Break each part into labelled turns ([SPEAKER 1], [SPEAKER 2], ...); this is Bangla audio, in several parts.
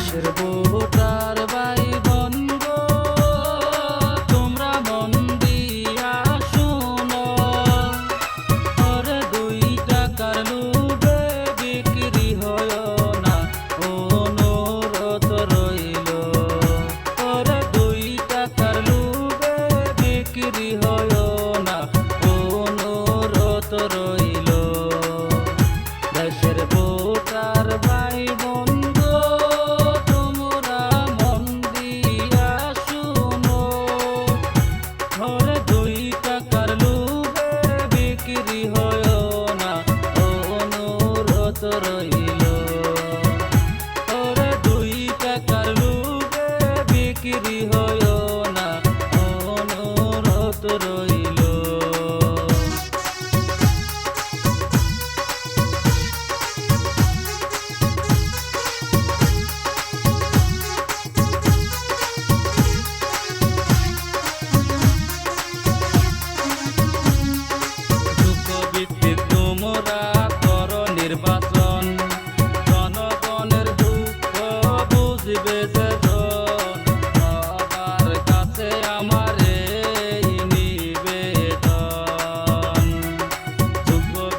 [SPEAKER 1] দেশের ভোটার বাই বন্ধ তোমরা মন দিয়া শোনো। ওরে দুই টাকার লুবে বিক্রি হয় না অনুরত রইল। ওরে দুই টাকার লুবে বিক্রি হয় না অনুরত রইল। দুই টাকার লুবে বিক্রি হয় না। অনুরত রইল। ওরে দুই টাকার লুবে বিক্রি হয়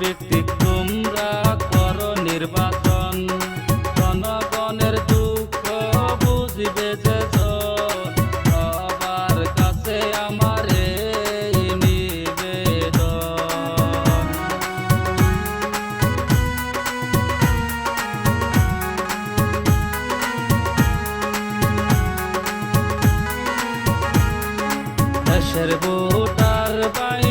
[SPEAKER 1] যুগভিত্তিক তোমরা কর নির্বাচন। জনগণের দুঃখ বুঝবে যে সবার কাছে আমার দেশের ভোটার ভাই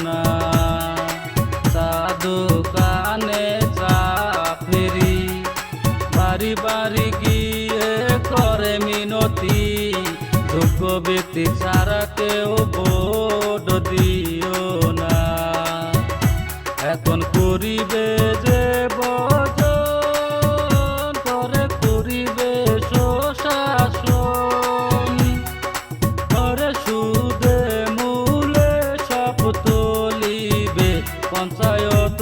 [SPEAKER 1] ব্যক্তি ছাড়া কেউ ভোট দিও না। এখন করিবে যে বজন করে করিবে শাসন করে সুদে মূলে সব তুলিবে পঞ্চায়ত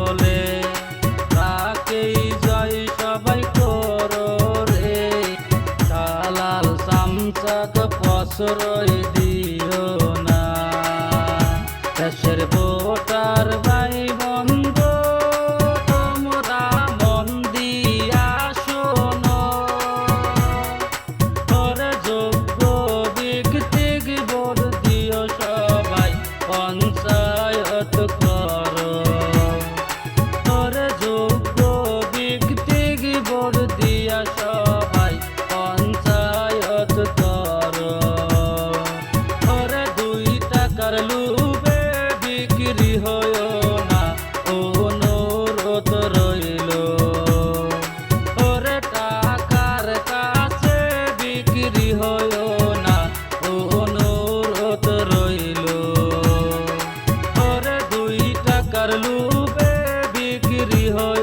[SPEAKER 1] বলে তাকেই জয় সবাই করো রে। দালাল সামসাক প্রশ্রয় দিও না। দেশের ভোটার ভাই বিক্রি হয়